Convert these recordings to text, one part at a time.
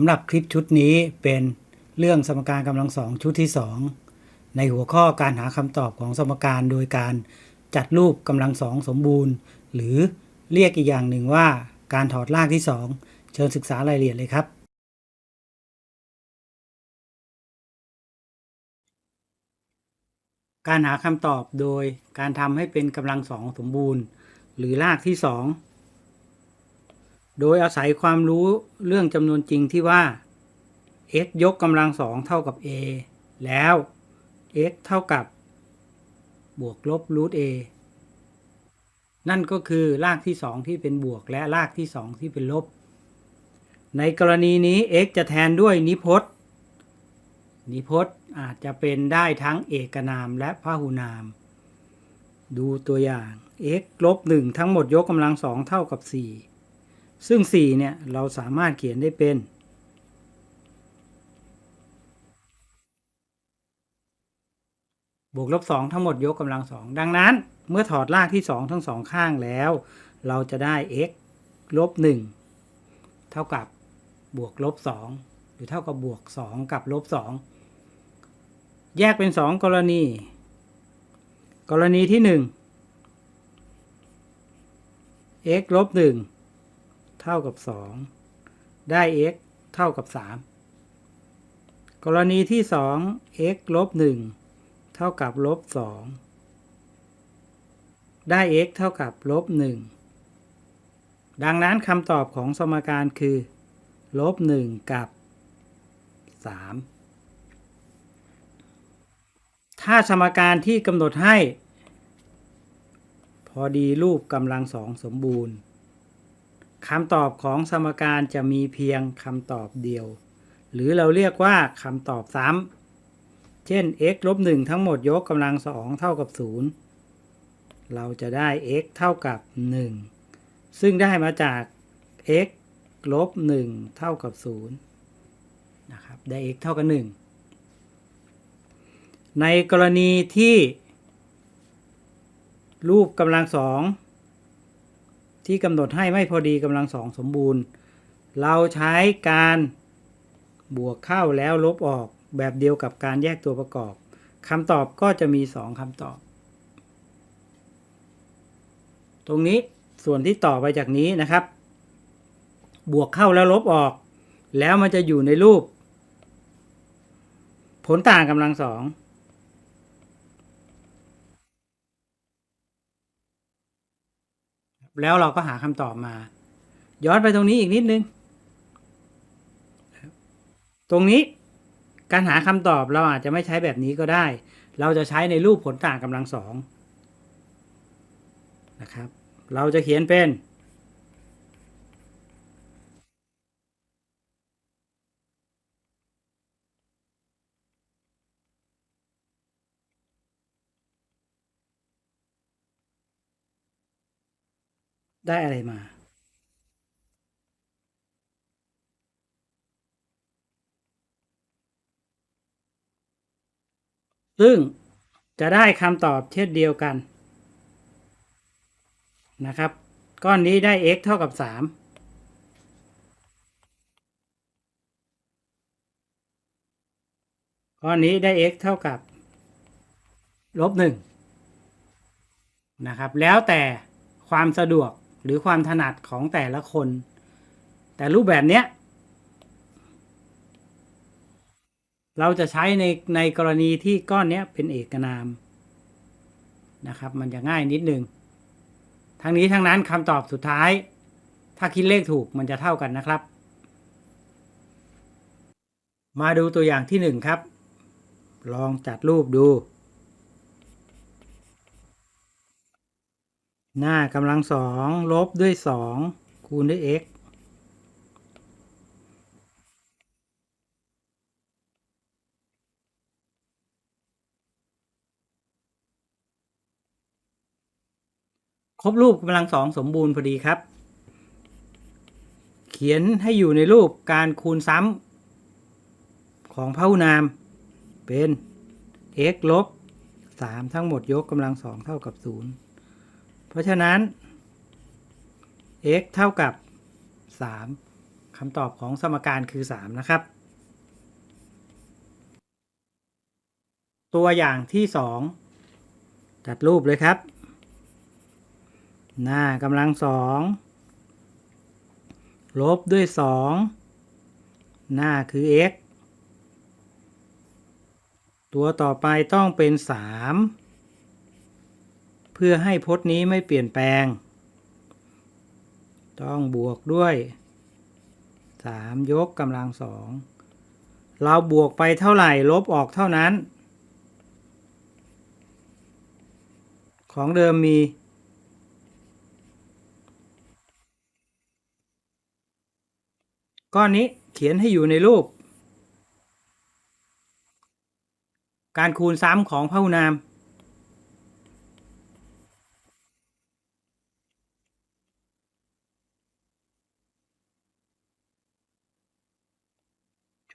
ำหรับคลิปชุดนี้เป็นเรื่องสมการกำลังสองชุดที่ 2 ในหัวข้อการหาคำตอบของสมการโดยการจัดรูปกำลังสองสมบูรณ์ หรือเรียกอีกอย่างหนึ่งว่าการถอดรากที่ 2 เชิญศึกษารายละเอียดเลยครับ การหาคำตอบโดยการทำให้เป็นกำลังสองสมบูรณ์ หรือรากที่ 2 โดยอาศัยความรู้เรื่องจำนวนจริงที่ว่า x ยกกำลังสองเท่ากับ a แล้ว x เท่ากับบวกลบรูท a นั่นก็คือรากที่2ที่เป็นบวกและรากที่2ที่เป็นลบ ในกรณีนี้ x จะแทนด้วยนิพจน์ นิพจน์อาจจะเป็นได้ทั้งเอกนามและพหุนาม ดูตัวอย่าง x ลบ1ทั้งหมดยกกำลังสองเท่ากับ4 ซึ่ง 4 เนี่ย เราสามารถเขียนได้เป็น บวกลบ 2 ทั้งหมดยกกำลังสองดังนั้นเมื่อถอดรากที่ 2 ทั้งสองข้างแล้ว เราจะได้ x ลบ 1 เท่ากับบวกลบ 2 หรือเท่ากับบวก 2 กับลบ 2 แยกเป็น 2 กรณี กรณีที่ 1 x ลบ 1 ท่ากับ 2 ได้ x เท่ากับ 3 กรณีที่ 2 x ลบ 1 เท่ากับลบ 2 ได้ x เท่ากับลบ 1 ดังนั้นคำตอบของสมการคือลบ 1 กับ 3 ถ้าสมการที่กำหนดให้ พอดีรูปกำลังสองสมบูรณ์ คำตอบของสมการจะมีเพียงคำตอบเดียว หรือเราเรียกว่าคำตอบซ้ำเช่น x ลบ1ทั้งหมดยกกำลังสองเท่ากับ 0 เราจะได้ x เท่ากับ 1 ซึ่งได้มาจาก x ลบ1เท่ากับ0นะครับได้ x เท่ากับ 1 ในกรณีที่รูปกำลังสอง ที่กำหนดให้ไม่พอดีกำลังสองสมบูรณ์ เราใช้การบวกเข้าแล้วลบออกแบบเดียวกับการแยกตัวประกอบคำตอบก็จะมีสองคำตอบ ตรงนี้ส่วนที่ต่อไปจากนี้นะครับ บวกเข้าแล้วลบออก แล้วมันจะอยู่ในรูป ผลต่างกำลังสอง แล้วเราก็หาคำตอบมา ย้อนไปตรงนี้อีกนิดนึง ตรงนี้การหาคำตอบเราอาจจะไม่ใช้แบบนี้ก็ได้ เราจะใช้ในรูปผลต่างกำลังสองนะครับ เราจะเขียนเป็น ได้อะไรมา ซึ่งจะได้คำตอบเช่นเดียวกัน นะครับ ก้อนนี้ได้ x เท่ากับ 3ก้อนนี้ได้ x เท่ากับลบ1นะครับ แล้วแต่ความสะดวก หรือความถนัดของแต่ละคน แต่รูปแบบเนี้ย เราจะใช้ในในกรณีที่ก้อนเนี้ยเป็นเอกนามนะครับ มันจะง่ายนิดนึงทั้งนี้ทั้งนั้นคำตอบสุดท้าย ถ้าคิดเลขถูกมันจะเท่ากันนะครับ มาดูตัวอย่างที่หนึ่งครับ ลองจัดรูปดู หน้ากำลังสองลบด้วยสองคูณด้วย x ครบรูปกำลังสองสมบูรณ์พอดีครับ เขียนให้อยู่ในรูปการคูณซ้ำของพหุนาม เป็น x ลบ3ทั้งหมดยกกำลังสองเท่ากับ 0 เพราะฉะนั้น x เท่ากับ 3คำตอบของสมการคือ 3 นะครับ ตัวอย่างที่ 2 จัดรูปเลยครับ หน้ากำลังสองลบด้วย 2 หน้าคือ x ตัวต่อไปต้องเป็น 3 เพื่อให้พจน์นี้ไม่เปลี่ยนแปลง ต้องบวกด้วย 3 ยกกำลังสองเราบวกไปเท่าไหร่ลบออกเท่านั้น ของเดิมมี ก้อนนี้เขียนให้อยู่ในรูป การคูณซ้ำของพหุนาม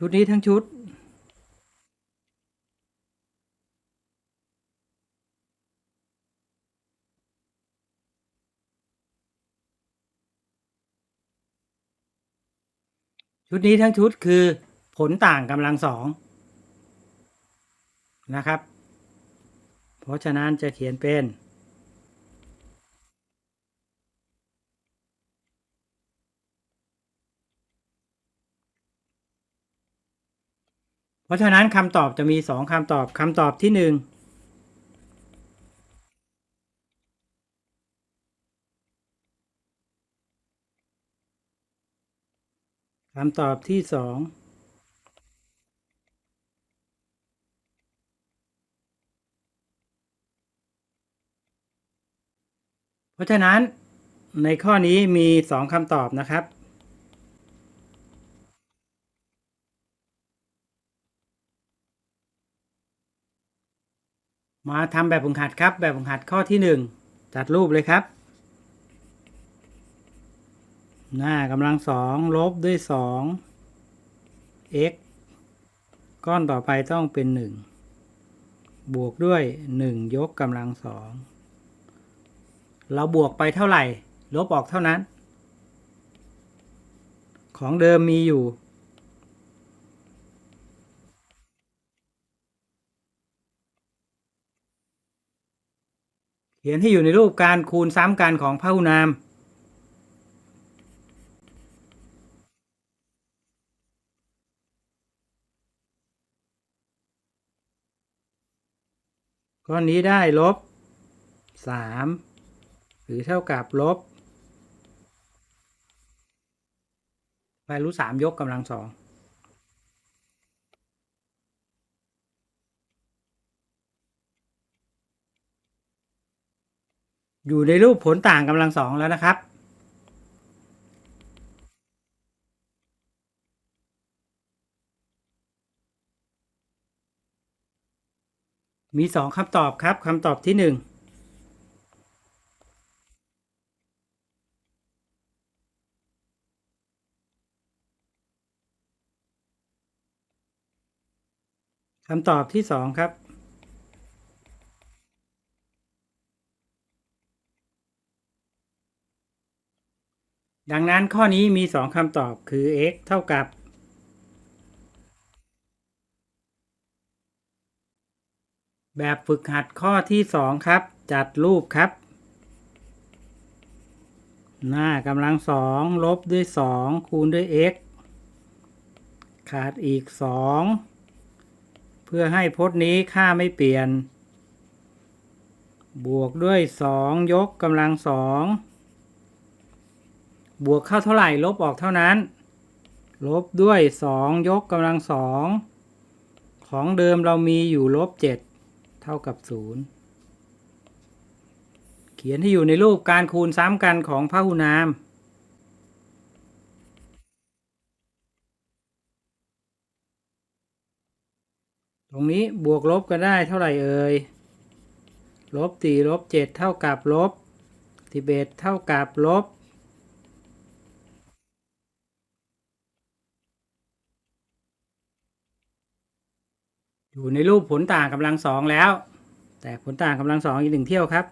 ชุดนี้ทั้งชุด ชุดนี้ทั้งชุดคือผลต่างกำลังสองนะครับ เพราะฉะนั้นจะเขียนเป็น ราะฉะนั้นคำตอบจะมีสองคำตอบคำตอบที่หนึ่งคำตอบที่สองเพราะฉะนั้นในข้อนี้มีสองคำตอบนะครับ มาทำแบบฝึกหัดครับ แบบฝึกหัดข้อที่หนึ่งจัดรูปเลยครับ หน้ากำลังสองลบด้วยสอง x ก้อนต่อไปต้องเป็นหนึ่งบวกด้วยหนึ่งยกกำลังสองเราบวกไปเท่าไหร่ ลบออกเท่านั้น ของเดิมมีอยู่ เขียนให้อยู่ในรูปการคูณซ้ำกันของพหุนาม ก้อนนี้ได้ลบสามหรือเท่ากับลบไปรู้สามยกกำลังสอง อยู่ในรูปผลต่างกำลังสองแล้วนะครับ มีสองคำตอบครับคำตอบที่หนึ่งคำตอบที่สองครับ ดังนั้นข้อนี้มีสองคำตอบคือ x เท่ากับ แบบฝึกหัดข้อที่สองครับ จัดรูปครับ หน้ากำลังสองลบด้วยสองคูณด้วย x ขาดอีกสองเพื่อให้พจน์นี้ค่าไม่เปลี่ยน บวกด้วยสองยกกำลังสอง บวกเข้าเท่าไหร่ ลบออกเท่านั้น ลบด้วยสองยกกำลังสองของเดิมเรามีอยู่ลบเจ็ดเท่ากับศูนย์เขียนให้อยู่ในรูปการคูณซ้ำกันของพหุนามตรงนี้บวกลบกันได้เท่าไหร่เอ่ย ลบสี่ลบเจ็ดเท่ากับลบสิบเอ็ดเท่ากับลบ อยู่ในรูปผลต่างกำลังสองแล้ว แต่ผลต่างกำลังสองอีกหนึ่งเที่ยวครับ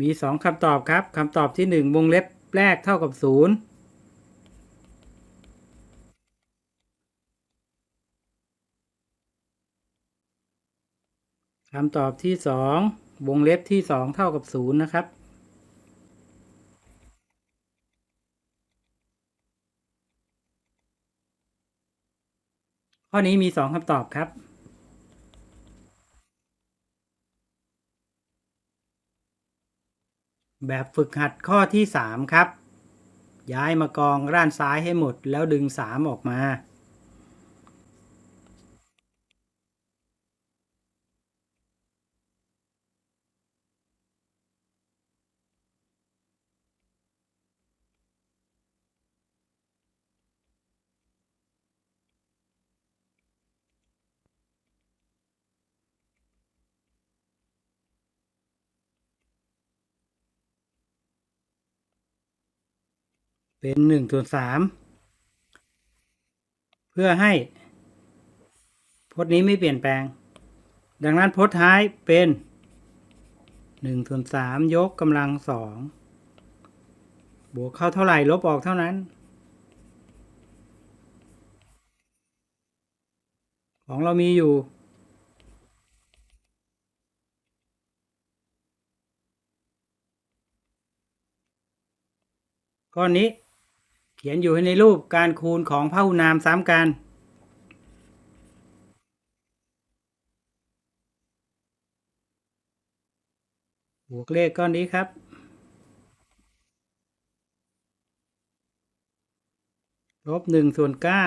มีสองคำตอบครับคำตอบที่หนึ่งวงเล็บแรกเท่ากับศูนย์คำตอบที่สองวงเล็บที่สองเท่ากับศูนย์นะครับ ข้อนี้มีสองคำตอบครับ แบบฝึกหัดข้อที่ 3 ครับ ย้ายมากองด้านซ้ายให้หมดแล้วดึง 3 ออกมา เป็น1ส่วน3เพื่อให้พจน์นี้ไม่เปลี่ยนแปลง ดังนั้นพจน์ท้ายเป็น1ส่วน3ยกกำลังสองบวกเข้าเท่าไหร่ลบออกเท่านั้นของเรามีอยู่ก้อนนี้ เขียนอยู่ในรูปการคูณของพหุนามซ้ำกัน บวกเลขก้อนนี้ครับ ลบหนึ่งส่วนเก้า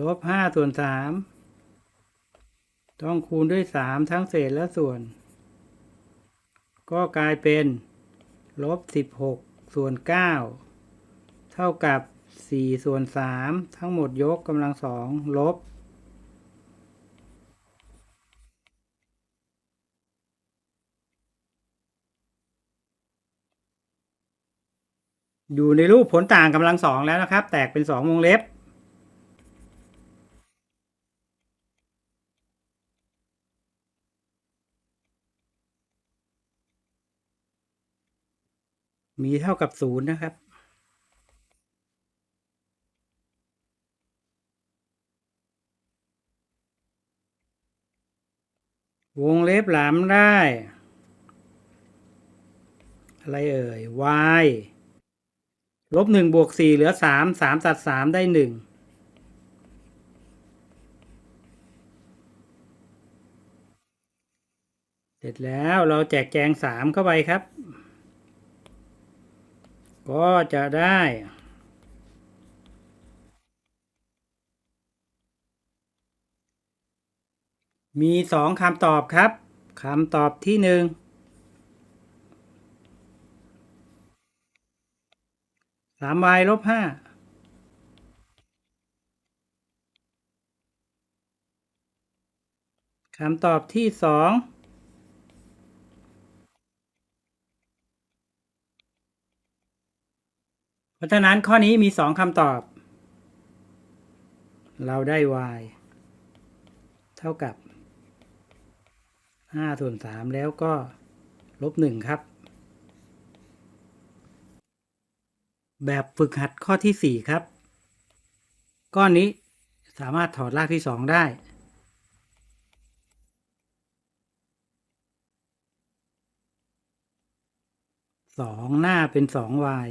ลบห้าส่วนสามต้องคูณด้วยสามทั้งเศษและส่วน ก็กลายเป็น ลบสิบหกส่วนเก้า เท่ากับสี่ส่วนสามทั้งหมดยกกำลังสองลบอยู่ในรูปผลต่างกำลังสองแล้วนะครับ แตกเป็นสองวงเล็บ มีเท่ากับศูนย์นะครับ วงเล็บหลามได้ อะไรเอ่ย y ลบหนึ่งบวกสี่เหลือสามสามตัดสามได้หนึ่งเสร็จแล้วเราแจกแจงสามเข้าไปครับ ก็จะได้ มีสองคำตอบครับคำตอบที่หนึ่งสาม y ลบห้าคำตอบที่สองเพราะฉะนั้นข้อนี้มีสองคำตอบ เราได้ y เท่ากับ ห้าส่วนสามแล้วก็ลบหนึ่งครับ แบบฝึกหัดข้อที่สี่ครับ ก้อนนี้สามารถถอดรากที่สองได้สองหน้าเป็นสอง y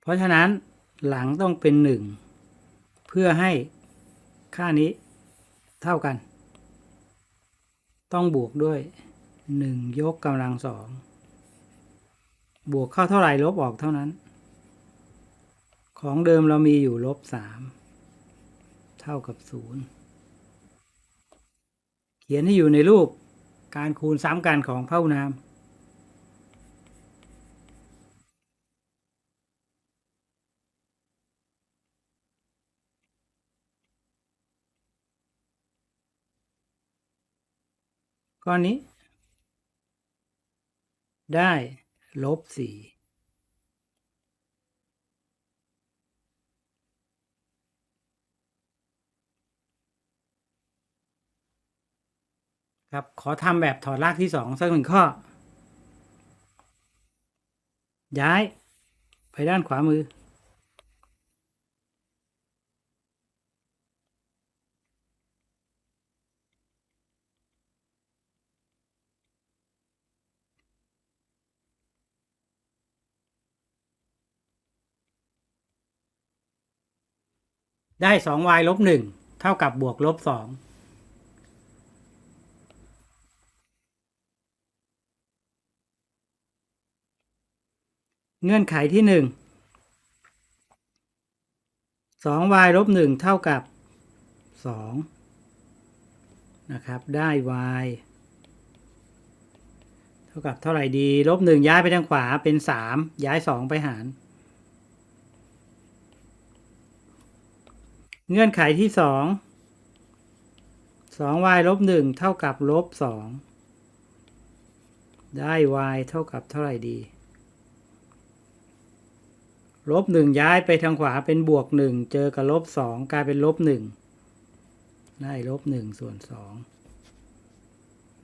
เพราะฉะนั้นหลังต้องเป็นหนึ่งเพื่อให้ค่านี้เท่ากัน ต้องบวกด้วยหนึ่งยกกำลังสองบวกเข้าเท่าไหร่ลบออกเท่านั้น ของเดิมเรามีอยู่ลบสามเท่ากับศูนย์เขียนให้อยู่ในรูปการคูณซ้ำกันของพหุนาม ก้อนนี้ ได้ลบสี่คครับ ขอทำแบบถอดรากที่สองสักหนึ่งข้อ ย้าย ไปด้านขวามือ ได้สอง y ลบหนึ่งเท่ากับบวกลบสองเงื่อนไขที่หนึ่ง 2y ลบหนึ่งเท่ากับสองนะครับ ได้ y เท่ากับเท่าไหร่ดี ลบหนึ่งย้ายไปทางขวาเป็นสามย้ายสองไปหาร เงื่อนไขที่สองสอง y ลบหนึ่งเท่ากับลบสองได้ y เท่ากับเท่าไหร่ดี ลบหนึ่งย้ายไปทางขวาเป็นบวกหนึ่งเจอกับลบสองกลายเป็นลบหนึ่งได้ลบหนึ่งส่วนสอง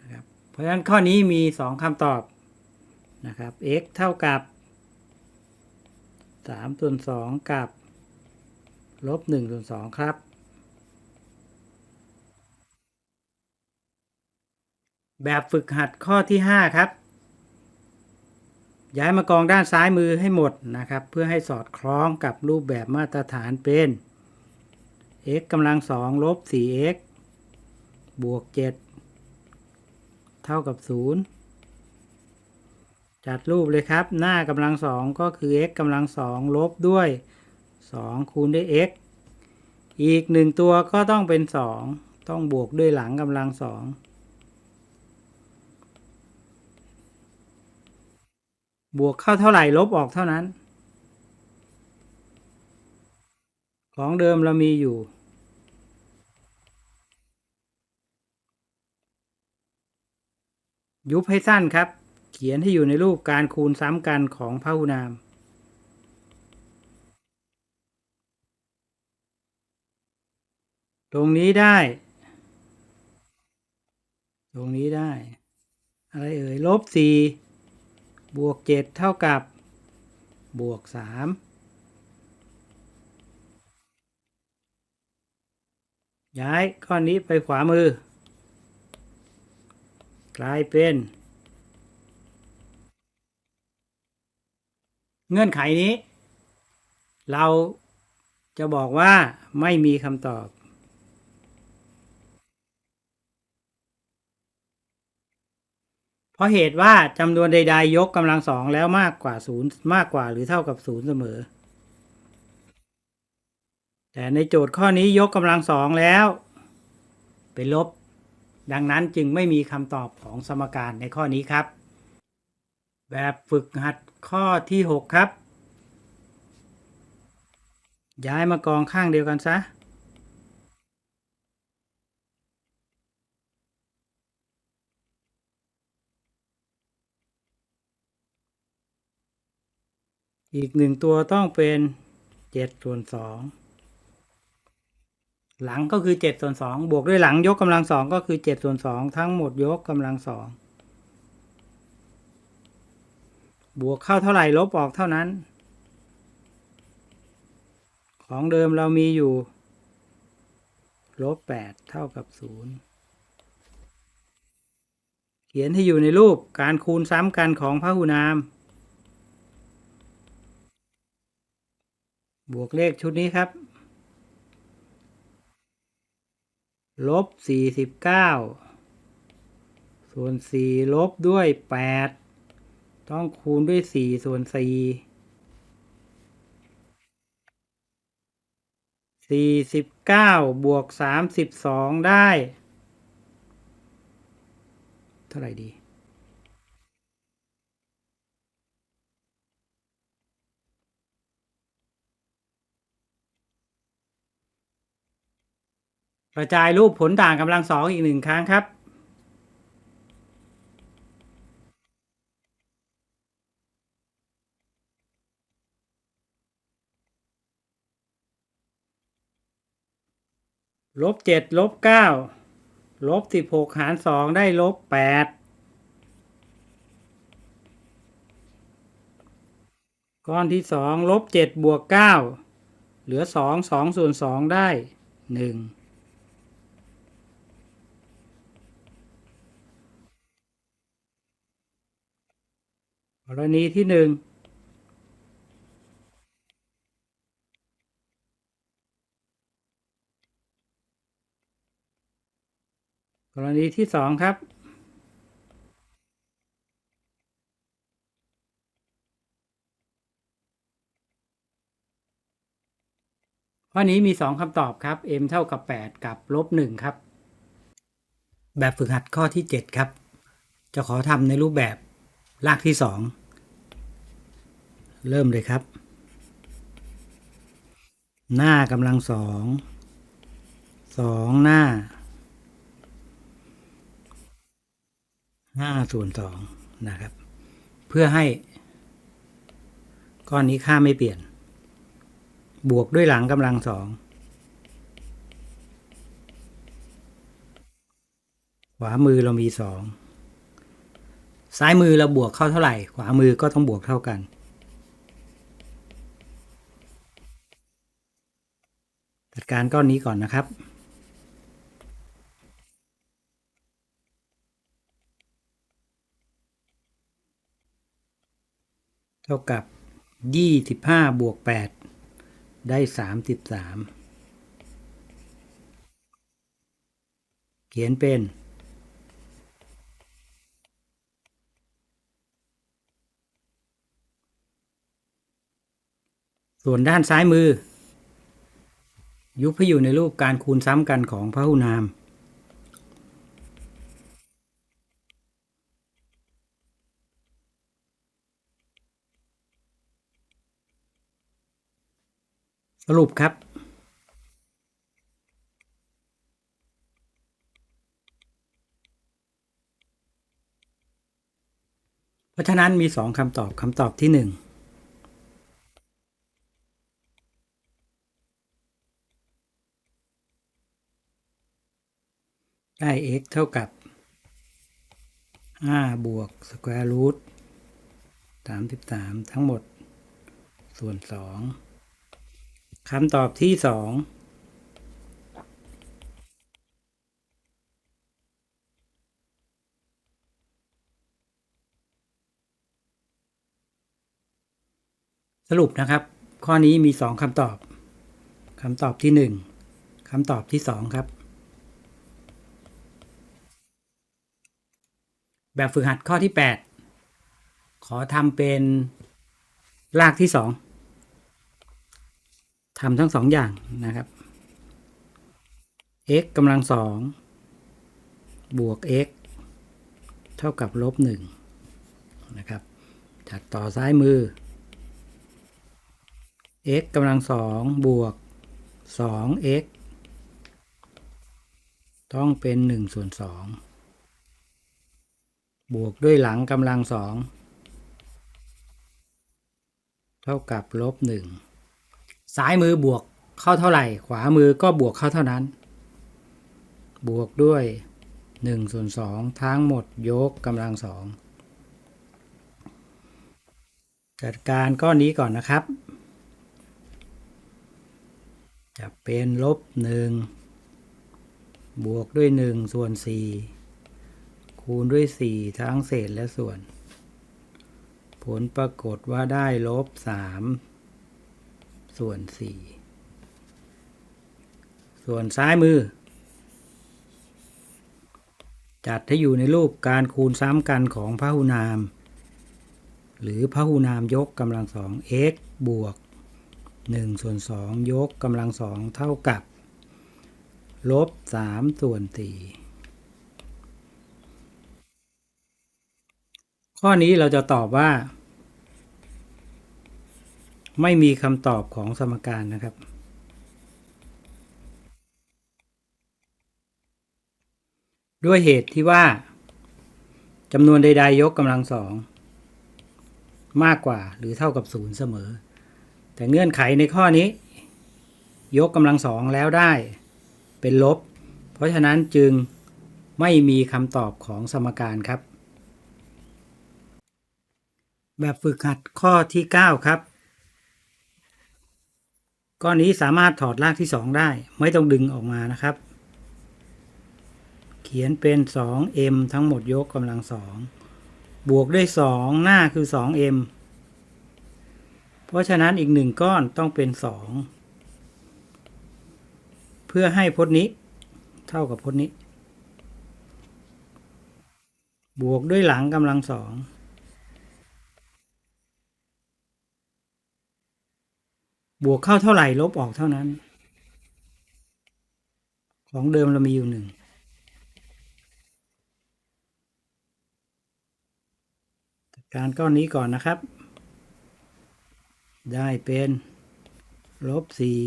นะครับเพราะฉะนั้นข้อนี้มีสองคำตอบนะครับ x เท่ากับสามส่วนสองกับ ลบหนึ่งส่วนสองครับ แบบฝึกหัดข้อที่ห้าครับ ย้ายมากองด้านซ้ายมือให้หมดนะครับ เพื่อให้สอดคล้องกับรูปแบบมาตรฐานเป็น x กำลังสองลบ 4x บวก 7 เท่ากับ 0จัดรูปเลยครับ หน้ากำลังสองก็คือ x กำลังสองลบด้วย 2 คูณด้วย x อีกหนึ่งตัวก็ต้องเป็น 2 ต้องบวกด้วยหลังกำลังสองบวกเข้าเท่าไหร่ลบออกเท่านั้น ของเดิมเรามีอยู่ ยุบให้สั้นครับ เขียนให้อยู่ในรูปการคูณซ้ำกันของพหุนาม ตรงนี้ได้ ตรงนี้ได้ อะไรเอ่ยลบสี่บวกเจ็ดเท่ากับบวกสามย้ายก้อนนี้ไปขวามือ กลายเป็น เงื่อนไขนี้ เราจะบอกว่าไม่มีคำตอบ เพ ราะเหตุว่าจำนวนใด ๆ ยกกำลังสองแล้วมากกว่าศูนย์มากกว่าหรือเท่ากับศูนย์เสมอ แต่ในโจทย์ข้อนี้ยกกำลังสองแล้ว เป็นลบ ดังนั้นจึงไม่มีคำตอบของสมการในข้อนี้ครับ แบบฝึกหัดข้อที่ 6 ครับ ย้ายมากองข้างเดียวกันซะ อีกหนึ่งตัวต้องเป็นเจ็ดส่วนสองหลังก็คือเจ็ดส่วนสองบวกด้วยหลังยกกำลังสองก็คือเจ็ดส่วนสองทั้งหมดยกกำลังสองบวกเข้าเท่าไหร่ลบออกเท่านั้น ของเดิมเรามีอยู่ลบแปดเท่ากับศูนย์เขียนให้อยู่ในรูปการคูณซ้ำกันของพหุนาม บวกเลขชุดนี้ครับ ลบสี่สิบเก้าส่วนสี่ลบด้วยแปดต้องคูณด้วยสี่ส่วนสี่สี่สิบเก้าบวกสามสิบสองได้ เท่าไหร่ดี กระจายรูปผลต่างกำลังสองอีกหนึ่งครั้งครับลบเจ็ดลบเก้าลบสิบหกหารสองได้ลบแปดก้อนที่สองลบเจ็ดบวกเก้าเหลือสองสองส่วนสองได้หนึ่ง รณีที่หนึ่งกรณีที่สองครับ ข้อนี้มีสองคำตอบครับ m เท่ากับ 8 กับลบ1ครับ แบบฝึกหัดข้อที่ 7 ครับ จะขอทำในรูปแบบลากที่ 2 เริ่มเลยครับ หน้ากำลังสองสองหน้าห้าส่วนสองนะครับ เพื่อให้ ก้อนนี้ค่าไม่เปลี่ยน บวกด้วยหลังกำลังสองขวามือเรามีสองซ้ายมือเราบวกเข้าเท่าไหร่ ขวามือก็ต้องบวกเท่ากัน จัดการก้อนนี้ก่อนนะครับ เท่ากับยี่สิบห้าบวกแปดได้สามสิบสามเขียนเป็นส่วนด้านซ้ายมือ ยุบให้อยู่ในรูปการคูณซ้ำกันของพหุนาม สรุปครับ เพราะฉะนั้นมีสองคำตอบคำตอบที่หนึ่ง ได้ x เท่ากับ 5 บวกสแควร์รูท33 ทั้งหมด ส่วน 2คำตอบที่สองสรุปนะครับ ข้อนี้มีสองคำตอบคำตอบที่หนึ่งคำตอบที่สองครับ แบบฝึกหัดข้อที่ 8 ขอทำเป็นรากที่สองทำทั้งสองอย่างนะครับ x กำลังสองบวก x เท่ากับลบหนึ่งนะครับจัดต่อซ้ายมือ x กำลังสองบวก 2x ต้องเป็น 1 ส่วน 2 บวกด้วยหลังกำลังสองเท่ากับลบหนึ่งซ้ายมือบวกเข้าเท่าไหร่ ขวามือก็บวกเข้าเท่านั้น บวกด้วย1ส่วน2ทั้งหมดยกกำลังสองจัดการก้อนนี้ก่อนนะครับ จะเป็นลบหนึ่งบวกด้วย1ส่วน4 คูณด้วย 4 ทั้งเศษและส่วน ผลปรากฏว่าได้ลบ 3 ส่วน 4 ส่วนซ้ายมือ จัดให้อยู่ในรูปการคูณซ้ำกันของพหุนาม หรือพหุนามยกกำลังสอง x บวก1ส่วน2ยกกำลังสองเท่ากับ ลบ 3 ส่วน4 ข้อนี้เราจะตอบว่า ไม่มีคำตอบของสมการนะครับ ด้วยเหตุที่ว่าจำนวนใด ๆ ยกกำลังสองมากกว่าหรือเท่ากับศูนย์เสมอ แต่เงื่อนไขในข้อนี้ ยกกำลังสองแล้วได้ เป็นลบ เพราะฉะนั้นจึงไม่มีคำตอบของสมการครับ แบบฝึกหัดข้อที่ 9 ครับ ก้อนนี้สามารถถอดรากที่ 2 ได้ ไม่ต้องดึงออกมานะครับ เขียนเป็น 2m ทั้งหมดยกกำลังสองบวกด้วย 2 หน้าคือ 2m เพราะฉะนั้นอีกหนึ่งก้อนต้องเป็น 2 เพื่อให้พจน์นี้ เท่ากับพจน์นี้ บวกด้วยหลังกำลังสอง บวกเข้าเท่าไหร่ลบออกเท่านั้น ของเดิมเรามีอยู่หนึ่งการก้อนนี้ก่อนนะครับ ได้เป็นลบสี่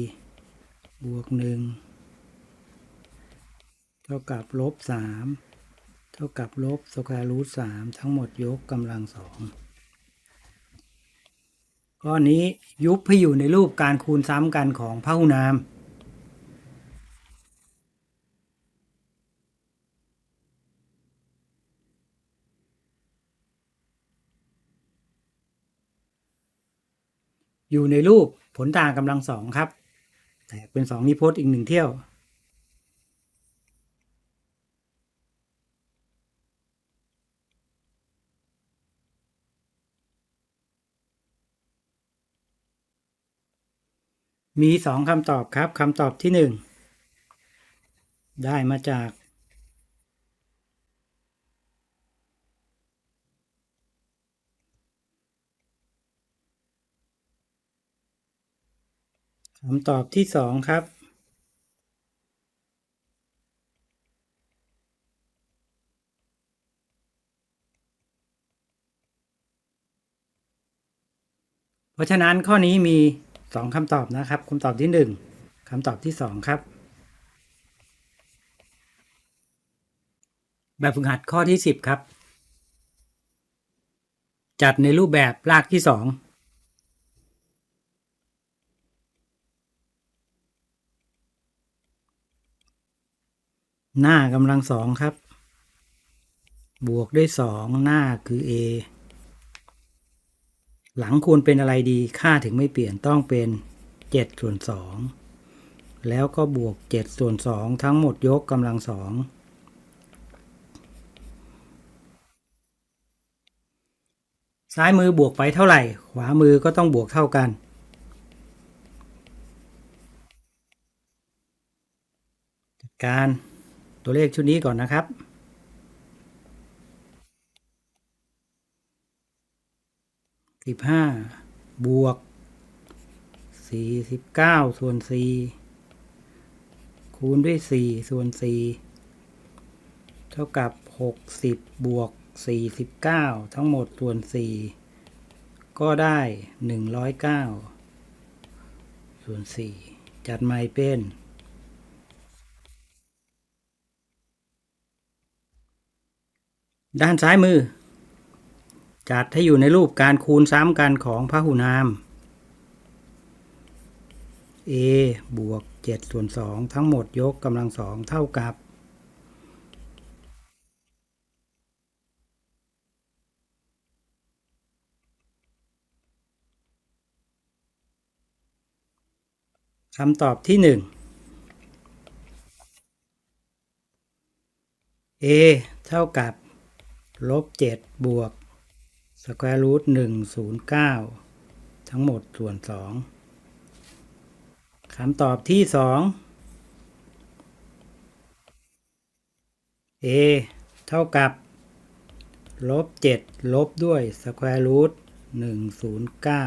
บวกหนึ่งเท่ากับลบสามเท่ากับลบสแควร์รูทสามทั้งหมดยกกำลังสอง ก้อนนี้ยุบให้อยู่ในรูปการคูณซ้ำกันของพหุนาม อยู่ในรูปผลต่างกำลังสองครับ แตกเป็นสองนิพจน์อีกหนึ่งเที่ยว มีสองคำตอบครับคำตอบที่หนึ่งได้มาจาก คำตอบที่สองครับ เพราะฉะนั้นข้อนี้มี สองคำตอบนะครับคำตอบที่หนึ่งคำตอบที่สองครับ แบบฝึกหัดข้อที่สิบครับ จัดในรูปแบบรากที่สองหน้ากำลังสองครับ บวกด้วยสองหน้าคือ a หลังควรเป็นอะไรดีค่าถึงไม่เปลี่ยนต้องเป็น7ส่วน2แล้วก็บวก7ส่วน2ทั้งหมดยกกำลังสองซ้ายมือบวกไปเท่าไหร่ ขวามือก็ต้องบวกเท่ากัน จัดการตัวเลขชุดนี้ก่อนนะครับ สิบห้าบวกสี่สิบเก้าส่วนสี่คูณด้วยสี่ส่วนสี่เท่ากับหกสิบบวกสี่สิบเก้าทั้งหมดส่วนสี่ก็ได้หนึ่งร้อยเก้าส่วนสี่จัดใหม่เป็นด้านซ้ายมือ จัดให้อยู่ในรูปการคูณซ้ำกันของพหุนาม a บวก7ส่วน2ทั้งหมดยกกำลังสองเท่ากับ คำตอบที่ 1 a เท่ากับลบ7บวก สแควร์รูทหนึ่งศูนย์เก้าทั้งหมดส่วนสองคำตอบที่สอง a เท่ากับ ลบเจ็ดลบด้วยสแควร์รูทหนึ่งศูนย์เก้า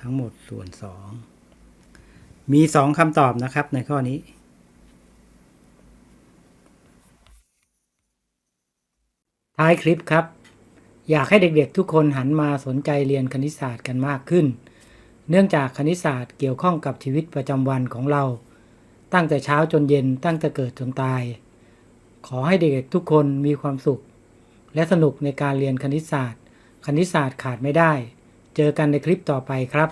ทั้งหมดส่วนสองมีสองคำตอบนะครับในข้อนี้ท้ายคลิปครับ อยากให้เด็กๆทุกคนหันมาสนใจเรียนคณิตศาสตร์กันมากขึ้น เนื่องจากคณิตศาสตร์เกี่ยวข้องกับชีวิตประจำวันของเรา ตั้งแต่เช้าจนเย็นตั้งแต่เกิดจนตาย ขอให้เด็กๆทุกคนมีความสุข และสนุกในการเรียนคณิตศาสตร์ คณิตศาสตร์ขาดไม่ได้ เจอกันในคลิปต่อไปครับ